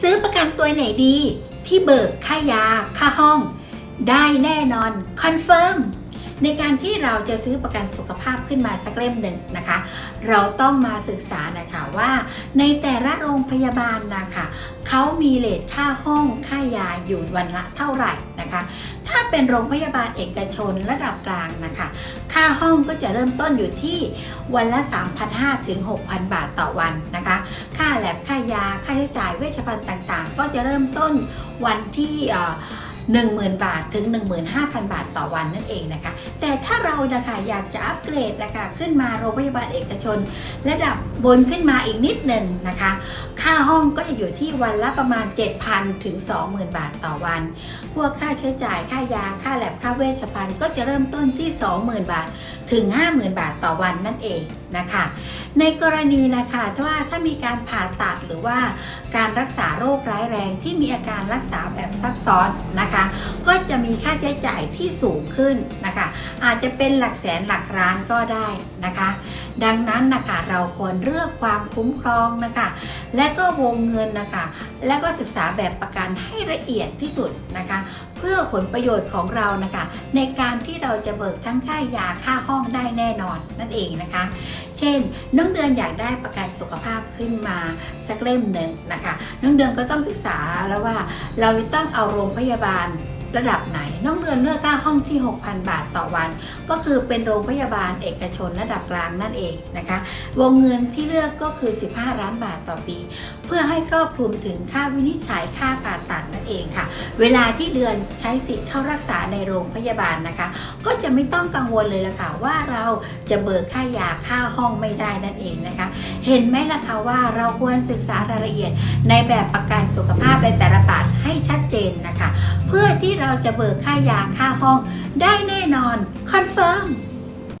ซื้อประกันตัวไหนดี ที่เบิกค่ายา ค่าห้อง ได้แน่นอนคอนเฟิร์มในการที่เราจะซื้อประกันสุขภาพขึ้นมาสักเล่มหนึ่งนะคะ เราต้องมาศึกษานะคะว่าในแต่ละโรงพยาบาลนะคะเขามีเลทค่าห้องค่ายาอยู่วันละเท่าไหร่นะคะ ถ้าเป็นโรงพยาบาลเอกชนระดับกลางนะคะ ค่าห้องก็จะเริ่มต้นอยู่ที่วันละ 3,500ถึง6,000 บาทต่อวันนะคะ ค่าแลบค่ายา ค่าใช้จ่ายเวชภัณฑ์ต่างๆ ก็จะเริ่มต้นวันที่ 10,000 บาทถึง 15,000 บาทต่อวันนั่นเองนะคะ แต่ถ้าเรานะคะอยากจะอัปเกรดนะคะขึ้นมาโรงพยาบาลเอกชน ระดับบนขึ้นมาอีกนิดหนึ่งนะคะ ค่าห้องก็จะอยู่ที่วันละประมาณ 7,000 ถึง 20,000 บาทต่อวัน พวกค่าใช้จ่ายค่ายาค่าแลบค่าเวชภัณฑ์ก็จะเริ่มต้นที่ 20,000 บาท ถึง 50,000 บาทต่อวันนั่นเองนะคะ ในกรณีนะคะว่าถ้ามีการผ่าตัดหรือว่าการรักษาโรคร้ายแรงที่มีอาการรักษาแบบซับซ้อนนะคะ ก็จะมีค่าใช้จ่ายที่สูงขึ้นนะคะ อาจจะเป็นหลักแสนหลักล้านก็ได้นะคะ ดังนั้นนะคะเราควรเลือกความคุ้มครองนะคะ และก็วงเงินนะคะ และก็ศึกษาแบบประกันให้ละเอียดที่สุดนะคะเพื่อผลประโยชน์ของเรานะคะ ในการที่เราจะเบิกทั้งค่ายาค่าห้องได้แน่นอนนั่นเองนะคะ เช่น น้องเดือนอยากได้ประกันสุขภาพขึ้นมาสักเล่มหนึ่งนะคะ น้องเดือนก็ต้องศึกษาแล้วว่าเราต้องเอาโรงพยาบาล ระดับไหน น้องเดือนเลือกค่าห้องที่ 6,000 บาทต่อวัน ก็คือเป็นโรงพยาบาลเอกชนระดับกลางนั่นเองนะคะ วงเงินที่เลือกก็คือ 15 ล้านบาทต่อปี เพื่อให้ครอบคลุมถึงค่าวินิจฉัยค่าผ่าตัดนั่นเองค่ะ เวลาที่เดือนใช้สิทธิ์เข้ารักษาในโรงพยาบาลนะคะ ก็จะไม่ต้องกังวลเลยละค่ะว่าเราจะเบิกค่ายาค่าห้องไม่ได้นั่นเองนะคะ เห็นไหมล่ะคะว่าเราควรศึกษารายละเอียดในแบบประกันสุขภาพในแต่ละบาทให้ชัดเจนนะคะ เพื่อที่เราจะเบิกค่ายาค่าห้องได้แน่นอนคอนเฟิร์ม